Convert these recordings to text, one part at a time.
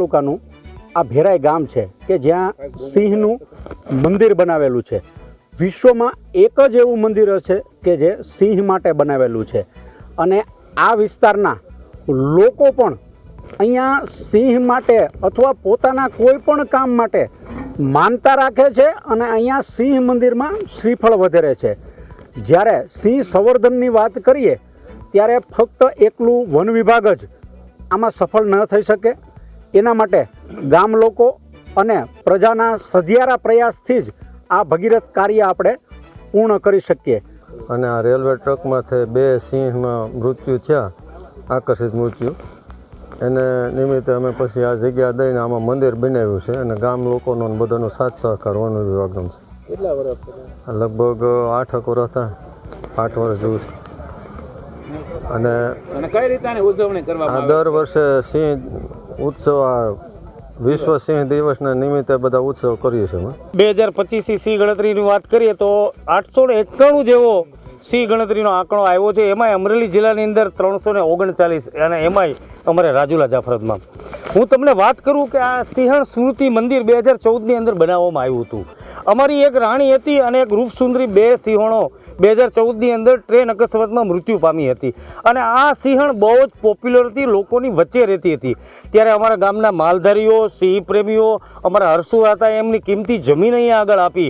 તાલુકાનું આ ભેરાઈ ગામ છે કે જ્યાં સિંહનું મંદિર બનાવેલું છે. વિશ્વમાં એક જ એવું મંદિર છે કે જે સિંહ માટે બનાવેલું છે. અને આ વિસ્તારના લોકો પણ અહીંયા સિંહ માટે અથવા પોતાના કોઈ પણ કામ માટે માનતા રાખે છે અને અહીંયા સિંહ મંદિરમાં શ્રીફળ વધેરે છે. જ્યારે સિંહ સંવર્ધનની વાત કરીએ, ત્યારે ફક્ત એકલું વન વિભાગ જ આમાં સફળ ન થઈ શકે. એના માટે ગામ લોકો અને પ્રજાના સધિયારા પ્રયાસથી જ આ ભગીરથ કાર્ય આપણે પૂર્ણ કરી શકીએ. અને આ રેલવે ટ્રકમાંથી બે સિંહમાં મૃત્યુ થયા આકર્ષિત મૃત્યુ. એને નિમિત્તે અમે પછી આ જગ્યા દઈને આમાં મંદિર બનાવ્યું છે અને ગામ લોકોનો ને બધાનો સાથ સહકાર વન વિભાગનો છે. કેટલા વર્ષ લગભગ આઠક વર્ષ થાય આઠ વર્ષ જેવું છે. અને અને કઈ રીતે ઉજવણી કરવામાં દર વર્ષે સિંહ ઉત્સવ વિશ્વ સિંહ દિવસના નિમિત્તે બધા ઉત્સવ કરીએ છીએ બે હજાર પચીસની સી ગણતરીની વાત કરીએ તો આઠસો ને એકાણું જેવો સિંહ ગણતરીનો આંકડો આવ્યો છે. એમાંય અમરેલી જિલ્લાની અંદર ત્રણસો ને ઓગણચાલીસ અને એમાંય અમારે રાજુલા જાફરતમાં. હું તમને વાત કરું કે આ સિંહણ સ્મૃતિ મંદિર બે હજાર ચૌદની અંદર બનાવવામાં આવ્યું હતું. અમારી એક રાણી હતી અને એક રૂપસુંદરી બે સિંહણો બે હજાર ચૌદની અંદર ટ્રેન અકસ્માતમાં મૃત્યુ પામી હતી. અને આ સિંહણ બહુ જ પોપ્યુલર હતી, લોકોની વચ્ચે રહેતી હતી. ત્યારે અમારા ગામના માલધારીઓ, સિંહ પ્રેમીઓ, અમારા હરસુ હતા એમની કિંમતી જમીન અહીંયા આગળ આપી.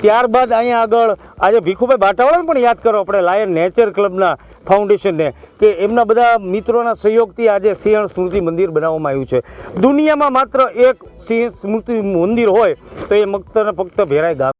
ત્યારબાદ અહીંયા આગળ આજે ભીખુભાઈ બાટાવાળાને પણ યાદ કરો, આપણે લાયન નેચર ક્લબના ફાઉન્ડેશનને કે એમના બધા મિત્રોના સહયોગથી આજે સિંહણ સ્મૃતિ મંદિર બનાવવામાં આવ્યું છે. દુનિયામાં માત્ર એક સિંહ સ્મૃતિ મંદિર હોય, તો એ મક્ત ફક્ત ભેરાઈ ગામ